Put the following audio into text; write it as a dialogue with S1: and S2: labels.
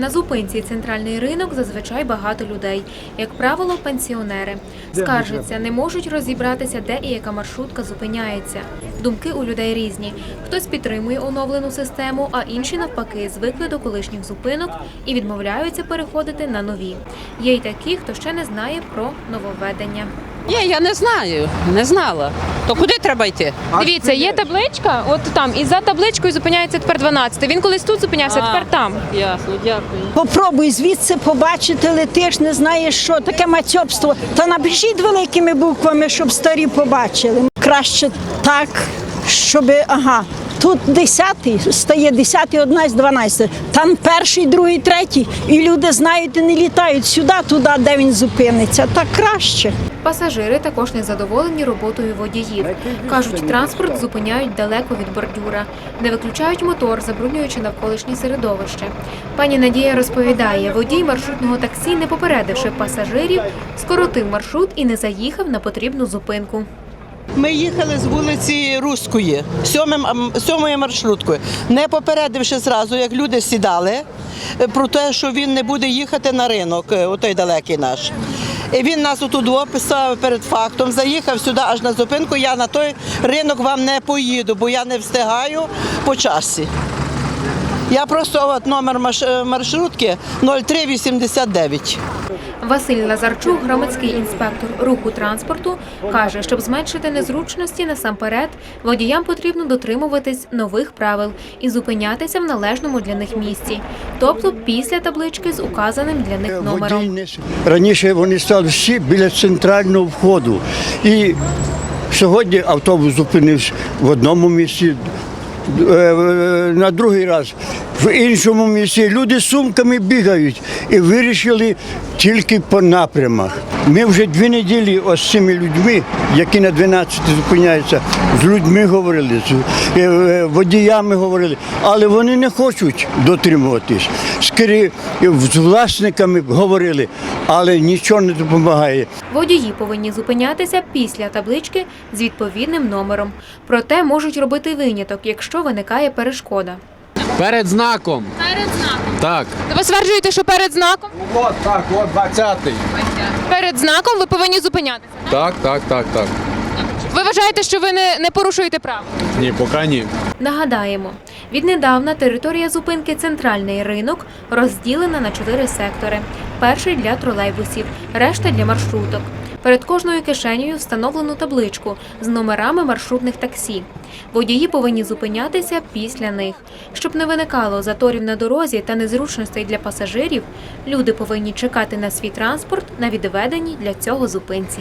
S1: На зупинці центральний ринок зазвичай багато людей, як правило, пенсіонери. Скаржаться, не можуть розібратися, де і яка маршрутка зупиняється. Думки у людей різні. Хтось підтримує оновлену систему, а інші навпаки звикли до колишніх зупинок і відмовляються переходити на нові. Є й такі, хто ще не знає про нововведення.
S2: Ні, я не знаю, не знала. То куди треба йти?
S3: Дивіться, є табличка, от там, і за табличкою зупиняється тепер 12. Він колись тут зупинявся, тепер там.
S2: Ясно, дякую.
S4: Попробуй звідси побачити, летиш, не знаєш що, таке мацьобство. Та напишіть великими буквами, щоб старі побачили. Краще так, щоб ага. Тут десятий стає десятий, одна з дванадцяти. Там перший, другий, третій. І люди знають і не літають сюди, туди, де він зупиниться. Так краще.
S1: Пасажири також незадоволені роботою водіїв. Кажуть, транспорт зупиняють далеко від бордюра, не виключають мотор, забруднюючи навколишнє середовище. Пані Надія розповідає, водій маршрутного таксі, не попередивши пасажирів, скоротив маршрут і не заїхав на потрібну зупинку.
S5: Ми їхали з вулиці Руської, сьомою маршруткою, не попередивши зразу, як люди сідали, е, про те, що він не буде їхати на ринок, е, отой далекий наш. І він нас отут описав перед фактом, заїхав сюди аж на зупинку. Я на той ринок вам не поїду, бо я не встигаю по часі. Я просто от номер маш- е, маршрутки 0389.
S1: Василь Лазарчук, громадський інспектор руху транспорту, каже, щоб зменшити незручності насамперед, водіям потрібно дотримуватись нових правил і зупинятися в належному для них місці, тобто після таблички з указаним для них номером.
S6: Не с- Раніше вони стали всі біля центрального входу. І сьогодні автобус зупинився в одному місці, е, е, на другий раз в іншому місці. Люди сумками бігають і вирішили тільки по напрямах. Ми вже дві неділі ось з цими людьми, які на 12 зупиняються, з людьми говорили, з е, е, водіями говорили, але вони не хочуть дотримуватись. З власниками говорили, але нічого не допомагає.
S1: Водії повинні зупинятися після таблички з відповідним номером. Проте можуть робити виняток, якщо виникає перешкода.
S7: Перед знаком.
S3: Перед знаком.
S7: Так.
S3: Ви стверджуєте, що перед знаком?
S7: От так, от 20-й.
S3: Перед знаком ви повинні зупинятися.
S7: Так, так, так, так.
S3: Ви вважаєте, що ви не, не порушуєте право?
S7: Ні, поки ні.
S1: Нагадаємо, віднедавна територія зупинки Центральний ринок розділена на чотири сектори: перший для тролейбусів, решта для маршруток. Перед кожною кишенею встановлено табличку з номерами маршрутних таксі. Водії повинні зупинятися після них. Щоб не виникало заторів на дорозі та незручностей для пасажирів, люди повинні чекати на свій транспорт на відведеній для цього зупинці.